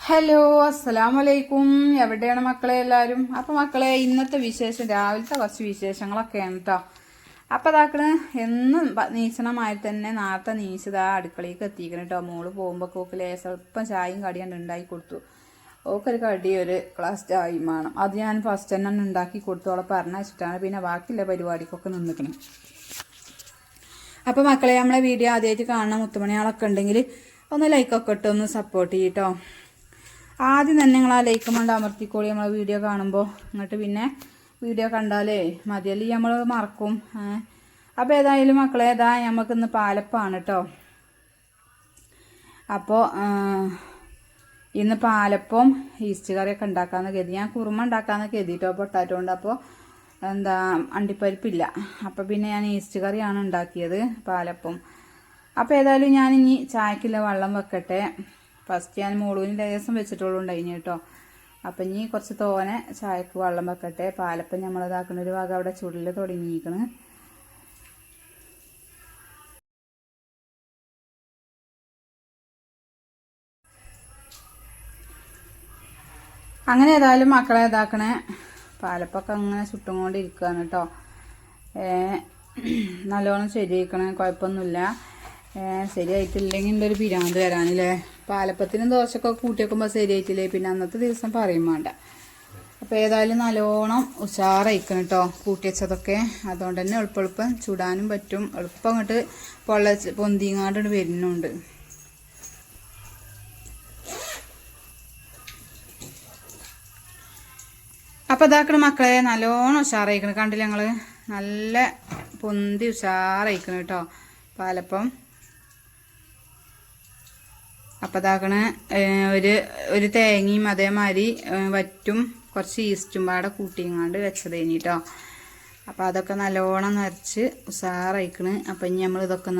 Hello അസ്സലാം വലൈക്കും എവിടെയാണ് മക്കളെ എല്ലാവരും? അപ്പോൾ മക്കളെ ഇന്നത്തെ വിശേഷം രാവിലത്തെ കുറച്ച് വിശേഷങ്ങളൊക്കെയാണ് കേട്ടോ അപ്പം അതാക്കണ് എന്നും നീച്ചണമായി തന്നെ നേരത്തെ നീച്ചതാ അടുക്കളയ്ക്ക് എത്തിക്കണം കേട്ടോ മോൾ പോകുമ്പോൾ ഓക്ക് ലേശം ഇപ്പം ചായയും കടിയാണ് ഉണ്ടാക്കി കൊടുത്തു. ഓക്കൊരു കടി ഒരു ഗ്ലാസ് ചായയും വേണം. അത് ഞാൻ ഫസ്റ്റ് തന്നെ ഉണ്ടാക്കി കൊടുത്തോളെ പറഞ്ഞിട്ടാണ് പിന്നെ ബാക്കിയുള്ള പരിപാടിക്കൊക്കെ നിന്നിക്കണം. അപ്പോൾ മക്കളെ നമ്മളെ വീഡിയോ ആദ്യമായിട്ട് കാണുന്ന മുത്തുമണിയാളൊക്കെ ഉണ്ടെങ്കിൽ ഒന്ന് ലൈക്കൊക്കെ ഇട്ട് ഒന്ന് സപ്പോർട്ട് ചെയ്യട്ടോ ആദ്യം തന്നെ നിങ്ങൾ ആ ലൈക്ക് കൊണ്ട് അമർത്തിക്കോളി. നമ്മൾ വീഡിയോ കാണുമ്പോൾ എന്നിട്ട് പിന്നെ വീഡിയോ കണ്ടാലേ മതിയല്ലേ? നമ്മൾ മറക്കും. അപ്പോൾ ഏതായാലും മക്കളെ ഏതാ നമുക്കിന്ന് പാലപ്പാണ് കേട്ടോ അപ്പോൾ ഇന്ന് പാലപ്പം ഈസ്റ്റ് കറിയൊക്കെ ഉണ്ടാക്കാമെന്ന് കരുതി. ഞാൻ കുറുമ ഉണ്ടാക്കാമെന്ന് കരുതിയിട്ടോ പൊട്ടാറ്റോ കൊണ്ട്. അപ്പോൾ എന്താ അണ്ടിപ്പരിപ്പില്ല. അപ്പോൾ പിന്നെ ഞാൻ ഈസ്റ്റ് കറിയാണ് ഉണ്ടാക്കിയത് പാലപ്പം. അപ്പോൾ ഏതായാലും ഞാനിനി ചായക്കില്ല വെള്ളം വെക്കട്ടെ. ഫസ്റ്റ് ഞാൻ മുളുവിന് ലേസം വെച്ചിട്ടുള്ളൂ ഉണ്ടായിന് കേട്ടോ. അപ്പം ഇനി കുറച്ച് തോനെ ചായക്ക് വെള്ളം വെക്കട്ടെ. പാലപ്പം നമ്മൾ ഇതാക്കുന്ന ഒരു ഭാഗം അവിടെ ചുടൽ തുടങ്ങിയിരിക്കണ്. അങ്ങനെ ഏതായാലും മക്കളെ ഇതാക്കണേ. പാലപ്പൊക്കെ അങ്ങനെ ചുട്ടും കൊണ്ടിരിക്കുകയാണ് കേട്ടോ നല്ലോണം ശരിയായിക്കണേ. കുഴപ്പമൊന്നുമില്ല. ശരിയായിട്ടില്ലെങ്കിൽ എന്റെ ഒരു പിരാന്ത് വരാനില്ലേ? പാലപ്പത്തിനും ദോശക്കൊക്കെ കൂട്ടി വെക്കുമ്പോൾ ശരിയായിട്ടില്ലേ? പിന്നെ അന്നത്തെ ദിവസം പറയും വേണ്ട. അപ്പോൾ ഏതായാലും നല്ലോണം ഉഷാറായിക്കണം കേട്ടോ കൂട്ടിവെച്ചതൊക്കെ അതുകൊണ്ട് തന്നെ എളുപ്പം എളുപ്പം ചുടാനും പറ്റും. എളുപ്പം അങ്ങോട്ട് പൊള്ള പൊന്തിങ്ങാണ്ട് വരുന്നുണ്ട്. അപ്പോൾ ഇതാക്കണ മക്കളെ നല്ലോണം ഉഷാറായിക്കണം കണ്ടില്ല ഞങ്ങൾ നല്ല പൊന്തി ഉഷാറായിക്കണം കേട്ടോ പാലപ്പം. അപ്പോൾ ഒരു ഒരു തേങ്ങയും അതേമാതിരി വറ്റും കുറച്ച് ഈസ്റ്റും പാടെ കൂട്ടിങ്ങാണ്ട് വെച്ചതേനി കേട്ടോ അപ്പോൾ അതൊക്കെ നല്ലോണം നിറച്ച് ഉഷാറായിക്കണ് അപ്പം ഇനി നമ്മൾ ഇതൊക്കെ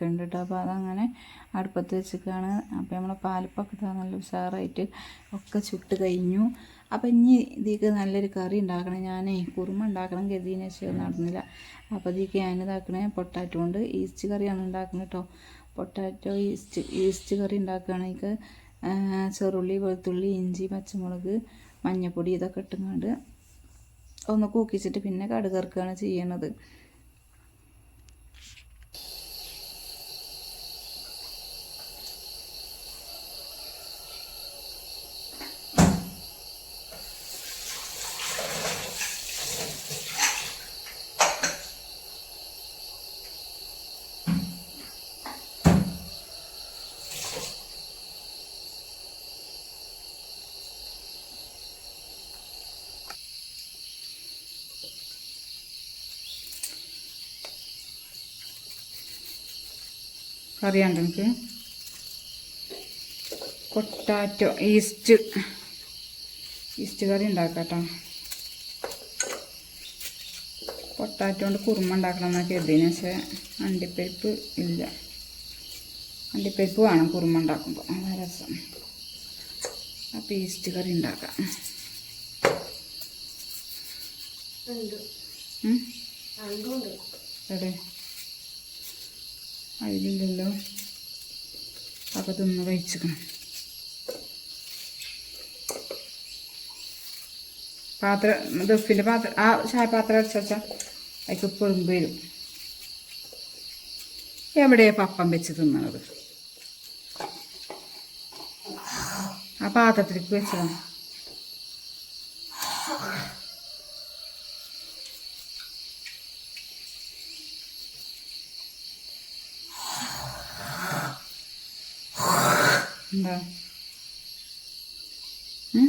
വെള്ളം കേട്ടോ. അപ്പോൾ അതങ്ങനെ അടുപ്പത്ത് വെച്ചിട്ടാണ് അപ്പോൾ നമ്മൾ പാലപ്പൊക്കെ നല്ല ഉഷാറായിട്ട് ഒക്കെ ചുട്ട് കഴിഞ്ഞു. അപ്പോൾ ഇനി ഇതിക്ക് നല്ലൊരു കറി ഉണ്ടാക്കണം. ഞാനേ കുറുമ ഉണ്ടാക്കണം കരുതിയെന്ന് വെച്ചാൽ നടന്നില്ല. അപ്പോൾ ഇതിക്ക് ഞാൻ ഇതാക്കണേ പൊട്ടാറ്റോ കൊണ്ട് ഈസ്റ്റ് കറിയാണ് ഉണ്ടാക്കുന്നത് കേട്ടോ. പൊട്ടാറ്റോ ഈസ്റ്റ് ഈസ്റ്റ് കറി ഉണ്ടാക്കുകയാണെങ്കിൽ ചെറുള്ളി വെളുത്തുള്ളി ഇഞ്ചി പച്ചമുളക് മഞ്ഞൾപ്പൊടി ഇതൊക്കെ ഇട്ടുകൊണ്ട് ഒന്ന് കൂക്കിച്ചിട്ട് പിന്നെ കടുക് ഇറക്കുകയാണ് ചെയ്യണത്. കറിയാണ്ട് എനിക്ക്. കൊട്ടാറ്റോ ഈസ്റ്റ്. ഈസ്റ്റ് കറി ഉണ്ടാക്കാം കേട്ടോ പൊട്ടാറ്റോ കൊണ്ട് കുറുമ ഉണ്ടാക്കണം എന്നൊക്കെ കരുതിന് പക്ഷേ അണ്ടിപ്പരിപ്പ് ഇല്ല. അണ്ടിപ്പരിപ്പ് വേണം കുറുമ ഉണ്ടാക്കുമ്പോൾ നല്ല രസം. അപ്പോൾ ഈസ്റ്റ് കറി ഉണ്ടാക്കാം? എവിടെ? അതിലില്ലല്ലോ. അപ്പം തിന്ന് കഴിച്ചിക്കണം പാത്രം ദഫിന്റെ പാത്രം ആ ചായപാത്രം അടിച്ചാൽ അതിക്ക് പെറുമ്പ് വരും. എവിടെയാ പപ്പം വെച്ച് തിന്നണത്? ആ പാത്രത്തിലേക്ക് വെച്ചതാണ് എന്താ ഉം?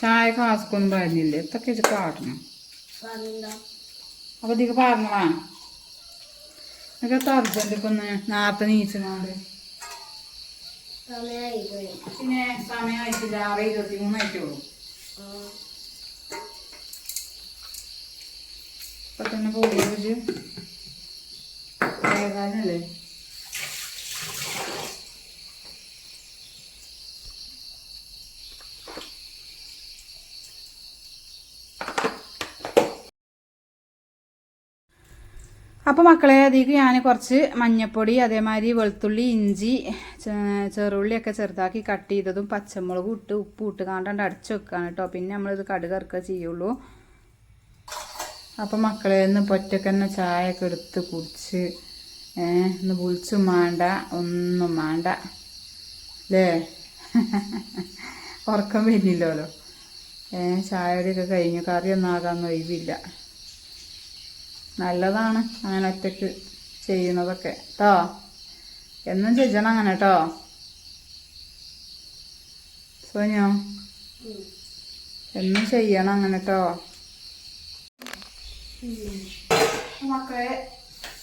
ചായ കാസക്കൊന്നും പറഞ്ഞില്ലേ എത്തൊക്കെ ഇത് പാടണം. അപ്പൊ ഇതിക്ക് നിനക്ക് അർജന്റ് ഇപ്പൊ ഒന്ന് നേരത്തെ നീച്ചങ്ങാണ്ട്? പിന്നെ സമയമായിട്ടില്ല ആറ് ഇരുപത്തി മൂന്നായിട്ടുള്ളൂ ഇപ്പൊ തന്നെ പോയി വേഗാനല്ലേ അപ്പോൾ മക്കളെ അതിലേക്ക് ഞാൻ കുറച്ച് മഞ്ഞപ്പൊടി അതേമാതിരി വെളുത്തുള്ളി ഇഞ്ചി ചെറുള്ളിയൊക്കെ ചെറുതാക്കി കട്ട് ചെയ്തതും പച്ചമുളകും ഇട്ട് ഉപ്പ് ഇട്ട് കാണ്ടാണ്ട് അടച്ചു വെക്കുകയാണ് കേട്ടോ. പിന്നെ നമ്മളിത് കടുകറക്കുക ചെയ്യുള്ളൂ. അപ്പം മക്കളെ ഒന്ന് പൊറ്റക്കന്നെ ചായയൊക്കെ എടുത്ത് കുടിച്ച് ഒന്ന് വിളിച്ചും വേണ്ട ഒന്നും വേണ്ട അല്ലേ ഉറക്കം വരുന്നില്ലല്ലോ. ചായയുടെയൊക്കെ കഴിഞ്ഞു. കറിയൊന്നും ആകാൻ ഒഴിവില്ല. നല്ലതാണ് അങ്ങനെ ഒറ്റയ്ക്ക് ചെയ്യുന്നതൊക്കെ. കേട്ടോ എന്നും ചെയ്യണം അങ്ങനെ കേട്ടോ സോനിയോ? എന്നും ചെയ്യണം അങ്ങനെ കേട്ടോ മക്കളെ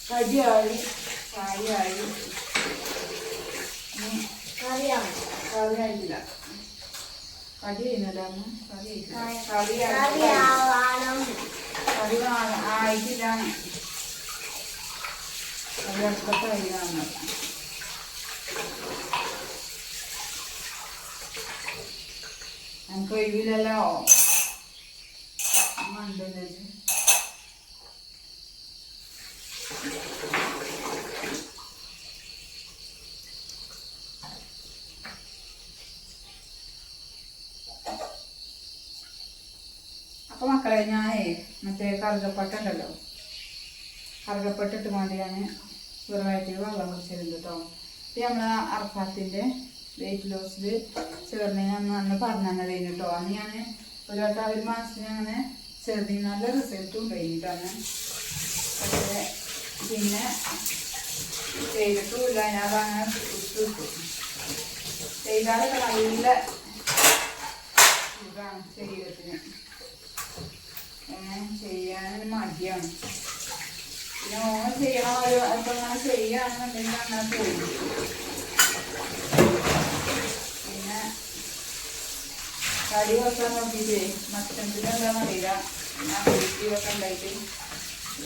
കടിയായി ചായയായി ഇനി കറി ആയിട്ടില്ല. കടി ചെയ്യുന്നില്ല അമ്മ കറി ആയിട്ടില്ല. കറി ആയിട്ടില്ല. വാ- ആയിട്ടില്ല കറി എനിക്ക് ഒഴിവില്ലല്ലോ. അമ്മ ഇത്. മക്കളെ ഞാൻ മറ്റേ കറുകപ്പട്ടുണ്ടല്ലോ. കറുകപ്പട്ടിട്ട് കൊണ്ട് ഞാൻ വെറുമായിട്ട് വെള്ളം കുടിച്ചിരുന്നു കേട്ടോ ഇത് നമ്മൾ അർഫാത്തിന്റെ വെയിറ്റ് ലോസിൽ ചേർന്ന് ഞാൻ അന്ന് പറഞ്ഞു തന്നതേനു കേട്ടോ അന്ന് ഞാൻ ഒരു വട്ടം ഒരു മാസത്തിന് അങ്ങനെ ചേർന്ന് നല്ല റിസൾട്ടും കഴിഞ്ഞിട്ടാണ് പക്ഷേ പിന്നെ ചെയ്തിട്ടുമില്ല. ഞാൻ അങ്ങനെ ഇട്ടു ചെയ്താലൊക്കെ നല്ല ഇതാണ് ശരീരത്തിന്. അങ്ങനെ ചെയ്യാൻ മടിയാണ്. പിന്നെ ഓൻ ചെയ്യണ ഒരു ഇപ്പൊ അങ്ങനെ ചെയ്യാണെന്നുണ്ടെങ്കിൽ അങ്ങനെ പോകും പിന്നെ കടി വെക്കാൻ നോക്കിയിട്ടേ മറ്റെന്തിനും എന്താണെന്ന് അറിയില്ല. പിന്നെ പോസിറ്റീവൊക്കെ ഉണ്ടായിട്ട്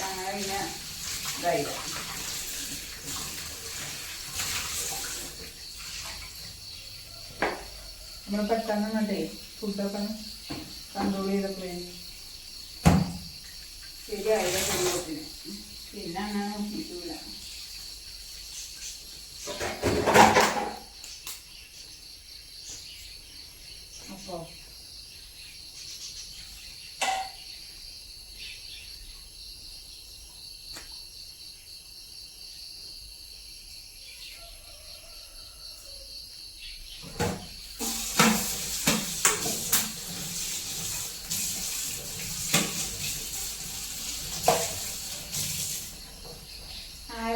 അങ്ങനെ പിന്നെ ഇതായില്ല. നമ്മൾ പെട്ടെന്ന് കണ്ടേ ഫുഡൊക്കെ കൺട്രോൾ ചെയ്തപ്പോഴേ ശരിയായില്ല കുടുംബത്തിന് പിന്നെ അങ്ങനെ നോക്കിയിട്ടില്ല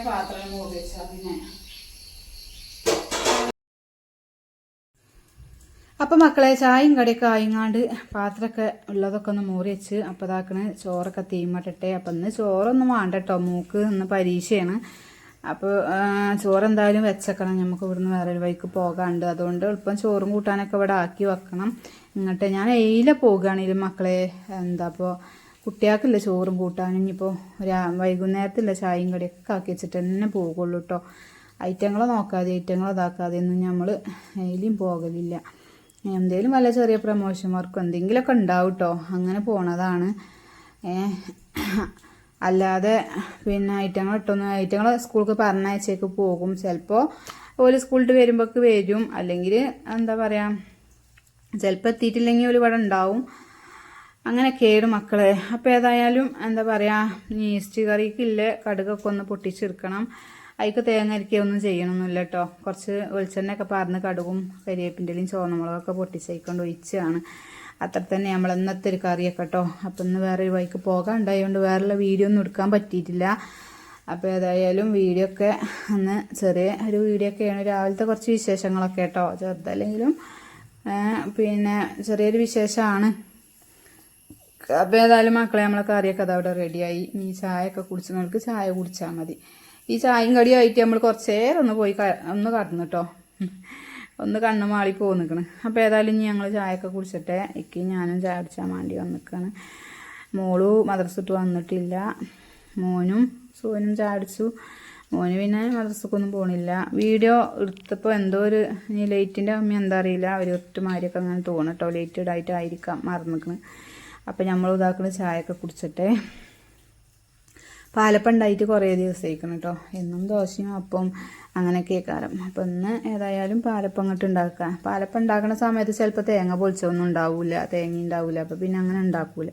പാത്രം മൂടി വെച്ചാൽ അതിനെ അപ്പം മക്കളെ ചായയും കടിയൊക്കെ ആയിങ്ങാണ്ട് പാത്രമൊക്കെ ഉള്ളതൊക്കെ ഒന്ന് മൂറി വെച്ച് അപ്പം ഇതാക്കണ് ചോറൊക്കെ തീമട്ടിട്ടെ. അപ്പം ഇന്ന് ചോറൊന്നും വേണ്ട കേട്ടോ മൂക്ക് ഇന്ന് പരീക്ഷയാണ്. അപ്പോൾ ചോറ് എന്തായാലും വെച്ചേക്കണം. നമുക്ക് ഇവിടുന്ന് വേറൊരു വഴിക്ക് പോകാണ്ട്. അതുകൊണ്ട് എളുപ്പം ചോറും കൂട്ടാനൊക്കെ ഇവിടെ ആക്കി വെക്കണം. എന്നിട്ട് ഞാൻ എയിലെ പോകുകയാണെങ്കിലും മക്കളെ. എന്താ അപ്പോൾ കുട്ടികൾക്കില്ല ചോറും കൂട്ടാനും ഇനിയിപ്പോൾ രാ വൈകുന്നേരത്തില്ല ചായയും കടിയൊക്കെ ആക്കി വെച്ചിട്ട് തന്നെ പോകുള്ളൂ കേട്ടോ ഐറ്റങ്ങളെ നോക്കാതെ ഐറ്റങ്ങളെ ഇതാക്കാതെ ഒന്നും നമ്മൾ അതിലും പോകലില്ല. എന്തെങ്കിലും വല്ല ചെറിയ പ്രമോഷൻ വർക്ക് എന്തെങ്കിലുമൊക്കെ ഉണ്ടാവും കേട്ടോ അങ്ങനെ പോണതാണ്. അല്ലാതെ പിന്നെ ഐറ്റങ്ങൾ ഇട്ടൊന്നും ഐറ്റങ്ങൾ സ്കൂൾക്ക് പറഞ്ഞയച്ചേക്ക് പോകും. ചിലപ്പോൾ ഓൽ സ്കൂളിൽ വരുമ്പോഴേക്ക് വരും. അല്ലെങ്കിൽ എന്താ പറയുക ചിലപ്പോൾ എത്തിയിട്ടില്ലെങ്കിൽ ഒരു ഉണ്ടാവും. അങ്ങനെയൊക്കെയാണ് മക്കളെ. അപ്പോൾ ഏതായാലും എന്താ പറയുക ഈസ്റ്റ് കറിക്കില്ല കടുകൊക്കെ ഒന്ന് പൊട്ടിച്ചെടുക്കണം. അതിക്ക് തേങ്ങ അരിക്കുകയൊന്നും ചെയ്യണമെന്നില്ല കേട്ടോ കുറച്ച് വെളിച്ചെണ്ണയൊക്കെ പറഞ്ഞ് കടുകും കരിവേപ്പിന്റെലും ചോന്നമുളകൊക്കെ പൊട്ടിച്ചേക്കൊണ്ട് ഒഴിച്ചാണ്. അത്ര തന്നെ നമ്മൾ ഇന്നത്തെ ഒരു കറിയൊക്കെ കേട്ടോ അപ്പം ഇന്ന് വേറെ ഒരു വഴിക്ക് പോകാൻ ഉണ്ടായതുകൊണ്ട് വേറെയുള്ള വീഡിയോ ഒന്നും എടുക്കാൻ പറ്റിയിട്ടില്ല. അപ്പോൾ ഏതായാലും വീഡിയോ ഒക്കെ ഒന്ന് ചെറിയ ഒരു വീഡിയോ ഒക്കെയാണ്. രാവിലത്തെ കുറച്ച് വിശേഷങ്ങളൊക്കെ കേട്ടോ ചെറുതല്ലെങ്കിലും പിന്നെ ചെറിയൊരു വിശേഷമാണ്. അപ്പോൾ ഏതായാലും മക്കളെ നമ്മളെ കറിയൊക്കെ അതവിടെ റെഡിയായി ഇനി ചായയൊക്കെ ഒക്കെ നിങ്ങൾക്ക് ചായ കുടിച്ചാൽ മതി. ഈ ചായയും കടിയും ആയിട്ട് നമ്മൾ കുറച്ച് നേരം ഒന്ന് പോയി ഒന്ന് കടന്നു കേട്ടോ ഒന്ന് കണ്ണ് മാളി പോയി നിൽക്കണ് അപ്പോൾ ഏതായാലും ഇനി ഞങ്ങൾ ചായയൊക്കെ കുടിച്ചിട്ടെ. ഇക്ക് ഞാനും ചായ കുടിച്ചാൻ വേണ്ടി വന്നിക്കാണ്. മോളു മദർസിട്ട് വന്നിട്ടില്ല. മോനും സോനും ചായ അടിച്ചു മോന് പിന്നെ മദ്രസക്കൊന്നും പോണില്ല. വീഡിയോ എടുത്തപ്പോൾ എന്തോ ഒരു ഈ ലൈറ്റിന്റെ അമ്മ എന്താ അറിയില്ല. ഒരു ഒറ്റമാരിയൊക്കെ അങ്ങനെ തോന്നട്ടോ ലൈറ്റ് ഇടായിട്ടായിരിക്കാം മറന്നിക്കണ്. അപ്പം നമ്മൾ ഇതാക്കുന്ന ചായയൊക്കെ കുടിച്ചിട്ട്. പാലപ്പം ഉണ്ടായിട്ട് കുറേ ദിവസമായിരിക്കണം കേട്ടോ എന്നും ദോശയും അപ്പം അങ്ങനെയൊക്കെ കാരം അപ്പം ഇന്ന് ഏതായാലും പാലപ്പം അങ്ങോട്ട് ഉണ്ടാക്കുക പാലപ്പം ഉണ്ടാക്കുന്ന സമയത്ത് ചിലപ്പോൾ തേങ്ങ പൊളിച്ചൊന്നും ഉണ്ടാവില്ല തേങ്ങ ഉണ്ടാവില്ല അപ്പം പിന്നെ അങ്ങനെ ഉണ്ടാക്കൂല.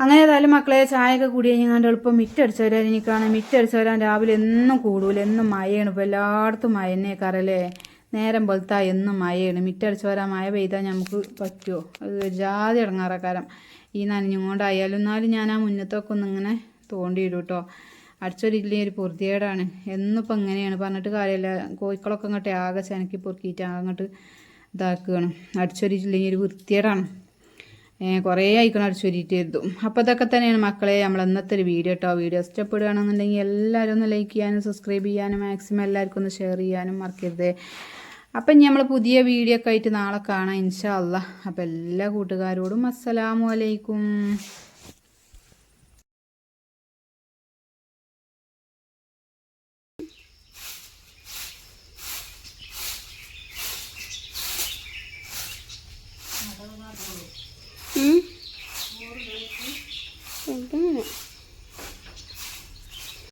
അങ്ങനെ ഏതായാലും മക്കളെ ചായയൊക്കെ കൂടി കഴിഞ്ഞാണ്ട് എളുപ്പം മിറ്റടിച്ച് വരാൻ എനിക്കാണ് മിറ്റടിച്ച് വരാൻ രാവിലെ എന്നും കൂടൂല എന്നും മഴയാണ്. ഇപ്പോൾ എല്ലായിടത്തും മഴ നേരം പോലത്തെ എന്നും മഴയാണ്. മിറ്റടിച്ച് വരാൻ മഴ പെയ്താൽ നമുക്ക് പറ്റുമോ അത് ജാതി ഇടങ്ങാറക്കാരം ഈ നനഞ്ഞും കൊണ്ടായാലും എന്നാലും ഞാൻ ആ മുന്നത്തൊക്കെ ഒന്ന് ഇങ്ങനെ തോണ്ടിയിടും കേട്ടോ അടിച്ചൊരില്ലേ ഒരു പൊറുതിയേടാണ് എന്നിപ്പോൾ ഇങ്ങനെയാണ്. പറഞ്ഞിട്ട് കാര്യമില്ല കോഴിക്കളൊക്കെ അങ്ങോട്ട് ആകെ ചനക്കി പൊറുക്കിയിട്ട് അങ്ങോട്ട് ഇതാക്കുകയാണ്. അടിച്ചൊരില്ലെങ്കിൽ ഒരു വൃത്തിയേടാണ് കുറേ ആയിക്കണം അടിച്ചൊരിയിട്ട് എഴുതും അപ്പോൾ ഇതൊക്കെ തന്നെയാണ് മക്കളെ നമ്മൾ ഇന്നത്തെ ഒരു വീഡിയോ കേട്ടോ വീഡിയോ ഇഷ്ടപ്പെടുകയാണെന്നുണ്ടെങ്കിൽ എല്ലാവരും ഒന്ന് ലൈക്ക് ചെയ്യാനും സബ്സ്ക്രൈബ് ചെയ്യാനും മാക്സിമം എല്ലാവർക്കും ഒന്ന് ഷെയർ ചെയ്യാനും മറക്കരുത്. അപ്പം ഇനി നമ്മൾ പുതിയ വീഡിയോ ഒക്കെ ആയിട്ട് നാളെ കാണാം ഇൻഷാ അല്ല അപ്പം എല്ലാ കൂട്ടുകാരോടും അസ്സലാമു